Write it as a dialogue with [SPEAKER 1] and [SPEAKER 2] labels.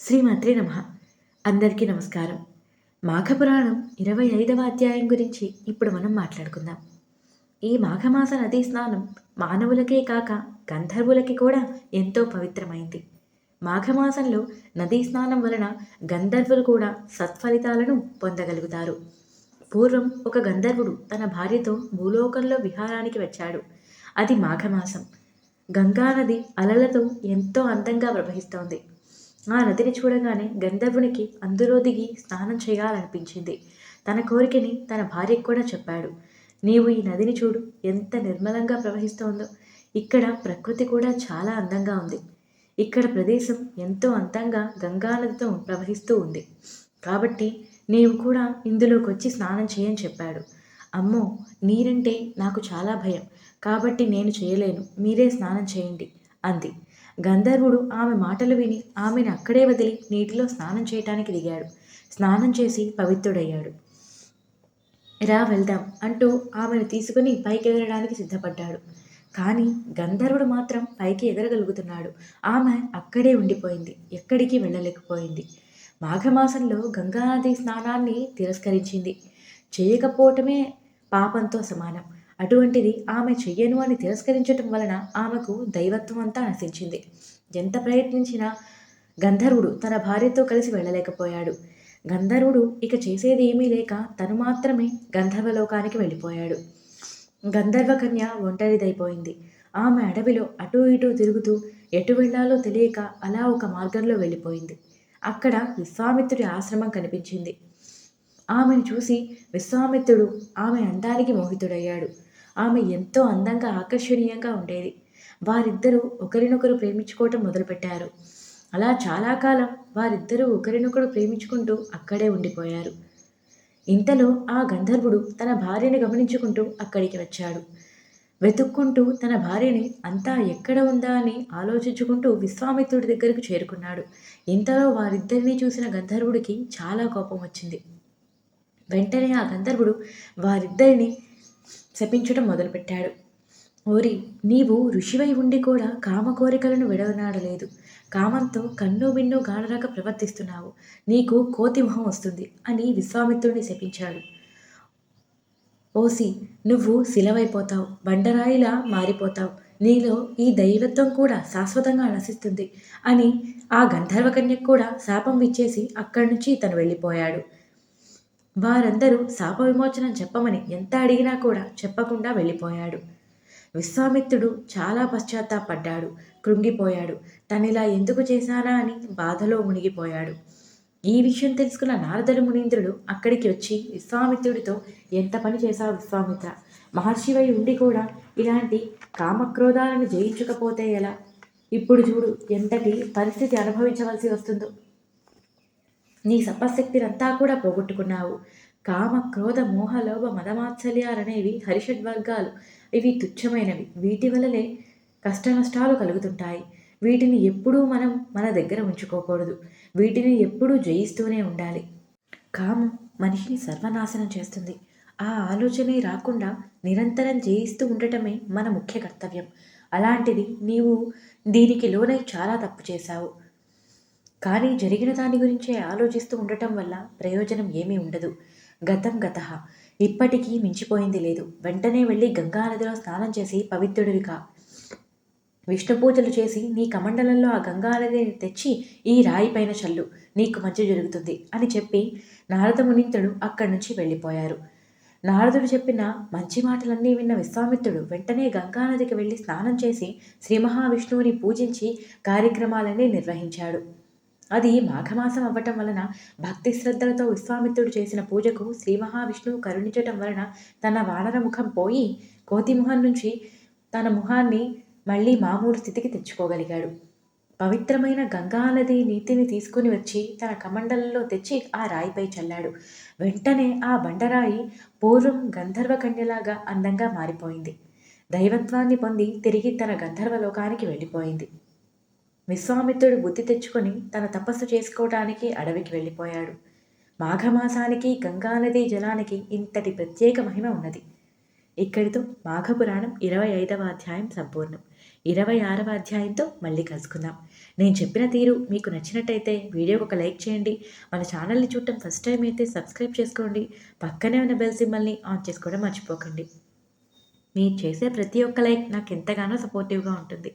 [SPEAKER 1] శ్రీమాత్రే నమ. అందరికీ నమస్కారం. మాఘపురాణం ఇరవై ఐదవ అధ్యాయం గురించి ఇప్పుడు మనం మాట్లాడుకుందాం. ఈ మాఘమాస నదీ స్నానం మానవులకే కాక గంధర్వులకి కూడా ఎంతో పవిత్రమైంది. మాఘమాసంలో నదీ స్నానం వలన గంధర్వులు కూడా సత్ఫలితాలను పొందగలుగుతారు. పూర్వం ఒక గంధర్వుడు తన భార్యతో భూలోకంలో విహారానికి వచ్చాడు. అది మాఘమాసం. గంగానది అలలతో ఎంతో అందంగా ప్రవహిస్తోంది. ఆ నదిని చూడగానే గంధర్వునికి అందులో దిగి స్నానం చేయాలనిపించింది. తన కోరికని తన భార్యకు కూడా చెప్పాడు. నీవు ఈ నదిని చూడు ఎంత నిర్మలంగా ప్రవహిస్తోందో. ఇక్కడ ప్రకృతి కూడా చాలా అందంగా ఉంది. ఇక్కడ ప్రదేశం ఎంతో అందంగా గంగా నదితో ప్రవహిస్తూ ఉంది. కాబట్టి నీవు కూడా ఇందులోకి వచ్చి స్నానం చేయని చెప్పాడు. అమ్మో నీరంటే నాకు చాలా భయం. కాబట్టి నేను చేయలేను. మీరే స్నానం చేయండి అంది. గంధర్వుడు ఆమె మాటలు విని ఆమెను అక్కడే వదిలి నీటిలో స్నానం చేయటానికి దిగాడు. స్నానం చేసి పవిత్రుడయ్యాడు. రా వెళ్దాం అంటూ ఆమెను తీసుకుని పైకి ఎగరడానికి సిద్ధపడ్డాడు. కానీ గంధర్వుడు మాత్రం పైకి ఎగరగలుగుతున్నాడు. ఆమె అక్కడే ఉండిపోయింది. ఎక్కడికి వెళ్ళలేకపోయింది. మాఘమాసంలో గంగానది స్నానాన్ని తిరస్కరించింది. చేయకపోవటమే పాపంతో సమానం. అటువంటిది ఆమె చెయ్యను అని తిరస్కరించటం వలన ఆమెకు దైవత్వం అంతా నశించింది. ఎంత ప్రయత్నించినా గంధర్వుడు తన భార్యతో కలిసి వెళ్ళలేకపోయాడు. గంధర్వుడు ఇక చేసేది ఏమీ లేక తను మాత్రమే గంధర్వలోకానికి వెళ్ళిపోయాడు. గంధర్వకన్య ఒంటరిదైపోయింది. ఆమె అడవిలో అటూ ఇటూ తిరుగుతూ ఎటు వెళ్ళాలో తెలియక అలా ఒక మార్గంలో వెళ్ళిపోయింది. అక్కడ విశ్వామిత్రుడి ఆశ్రమం కనిపించింది. ఆమెను చూసి విశ్వామిత్రుడు ఆమె అందానికి మోహితుడయ్యాడు. ఆమె ఎంతో అందంగా ఆకర్షణీయంగా ఉండేది. వారిద్దరూ ఒకరినొకరు ప్రేమించుకోవటం మొదలుపెట్టారు. అలా చాలా కాలం వారిద్దరూ ఒకరినొకరు ప్రేమించుకుంటూ అక్కడే ఉండిపోయారు. ఇంతలో ఆ గంధర్వుడు తన భార్యని గమనించుకుంటూ అక్కడికి వచ్చాడు. వెతుక్కుంటూ తన భార్యని అంతా ఎక్కడ ఉందా అని ఆలోచించుకుంటూ విశ్వామిత్రుడి దగ్గరకు చేరుకున్నాడు. ఇంతలో వారిద్దరినీ చూసిన గంధర్వుడికి చాలా కోపం వచ్చింది. వెంటనే ఆ గంధర్వుడు వారిద్దరిని శపించడం మొదలుపెట్టాడు. ఓరి నీవు ఋషివై ఉండి కూడా కామ కోరికలను విడవనాడలేదు కామంతో కన్ను బిన్ను గాడరాక ప్రవర్తిస్తున్నావు. నీకు కోతి మొహం వస్తుంది అని విశ్వామిత్రుడిని శపించాడు. ఓసి నువ్వు శిలవైపోతావు. బండరాయిలా మారిపోతావు. నీలో ఈ దైవత్వం కూడా శాశ్వతంగా నశిస్తుంది అని ఆ గంధర్వకన్యకు కూడా శాపం ఇచ్చేసి అక్కడి నుంచి తను వెళ్ళిపోయాడు. వారందరూ శాప విమోచనం చెప్పమని ఎంత అడిగినా కూడా చెప్పకుండా వెళ్ళిపోయాడు. విశ్వామిత్రుడు చాలా పశ్చాత్తాపడ్డాడు. కృంగిపోయాడు. తనిలా ఎందుకు చేశానా అని బాధలో మునిగిపోయాడు. ఈ విషయం తెలుసుకున్న నారదుడు మునీంద్రుడు అక్కడికి వచ్చి విశ్వామిత్రుడితో ఎంత పని చేశావు విశ్వామిత్ర? మహర్షివై ఉండి కూడా ఇలాంటి కామక్రోధాలను జయించకపోతే ఎలా? ఇప్పుడు చూడు ఎంతటి పరిస్థితి అనుభవించవలసి వస్తుందో. నీ సపశక్తినంతా కూడా పోగొట్టుకున్నావు. కామ క్రోధ మోహ లోభ మదమాత్సల్యాలనేవి హరిషడ్వర్గాలు ఇవి తుచ్చమైనవి. వీటి వల్లనే కష్ట నష్టాలు కలుగుతుంటాయి. వీటిని ఎప్పుడూ మనం మన దగ్గర ఉంచుకోకూడదు. వీటిని ఎప్పుడూ జయిస్తూనే ఉండాలి. కామం మనిషిని సర్వనాశనం చేస్తుంది. ఆ ఆలోచనే రాకుండా నిరంతరం జయిస్తూ ఉండటమే మన ముఖ్య కర్తవ్యం. అలాంటిది నీవు దీనికి లోనై చాలా తప్పు చేశావు. కానీ జరిగిన దాని గురించే ఆలోచిస్తూ ఉండటం వల్ల ప్రయోజనం ఏమీ ఉండదు. గతం గత. ఇప్పటికీ మించిపోయింది లేదు. వెంటనే వెళ్ళి గంగానదిలో స్నానం చేసి పవిత్రుడివి కా విష్ణు పూజలు చేసి నీ కమండలంలో ఆ గంగానదిని తెచ్చి ఈ రాయి పైన చల్లు. నీకు మంచి జరుగుతుంది అని చెప్పి నారద మునింతుడు అక్కడి నుంచి వెళ్ళిపోయారు. నారదుడు చెప్పిన మంచి మాటలన్నీ విన్న విశ్వామిత్రుడు వెంటనే గంగానదికి వెళ్ళి స్నానం చేసి శ్రీ మహావిష్ణువుని పూజించి కార్యక్రమాలన్నీ నిర్వహించాడు. అది మాఘమాసం అవ్వటం వలన భక్తి శ్రద్ధలతో విశ్వామిత్రుడు చేసిన పూజకు శ్రీ మహావిష్ణువు కరుణించటం వలన తన వానర ముఖం పోయి కోతి ముఖం నుంచి తన ముఖాన్ని మళ్ళీ మామూలు స్థితికి తెచ్చుకోగలిగాడు. పవిత్రమైన గంగానది నీతిని తీసుకుని వచ్చి తన కమండలంలో తెచ్చి ఆ రాయిపై చల్లాడు. వెంటనే ఆ బండరాయి పూర్వం గంధర్వ కన్యలాగా అందంగా మారిపోయింది. దైవత్వాన్ని పొంది తిరిగి తన గంధర్వ లోకానికి వెళ్ళిపోయింది. విశ్వామిత్రుడు బుద్ధి తెచ్చుకొని తన తపస్సు చేసుకోవటానికి అడవికి వెళ్ళిపోయాడు. మాఘమాసానికి గంగానది జలానికి ఇంతటి ప్రత్యేక మహిమ ఉన్నది. ఇక్కడితో మాఘపురాణం ఇరవై ఐదవ అధ్యాయం సంపూర్ణం. ఇరవై ఆరవ అధ్యాయంతో మళ్ళీ కలుసుకుందాం. నేను చెప్పిన తీరు మీకు నచ్చినట్టయితే వీడియోకి ఒక లైక్ చేయండి. మన ఛానల్ని చూడటం ఫస్ట్ టైం అయితే సబ్స్క్రైబ్ చేసుకోండి. పక్కనే ఉన్న బెల్ సింబల్ని ఆన్ చేసుకోవడం మర్చిపోకండి. మీరు చేసే ప్రతి ఒక్క లైక్ నాకు ఎంతగానో సపోర్టివ్గా ఉంటుంది.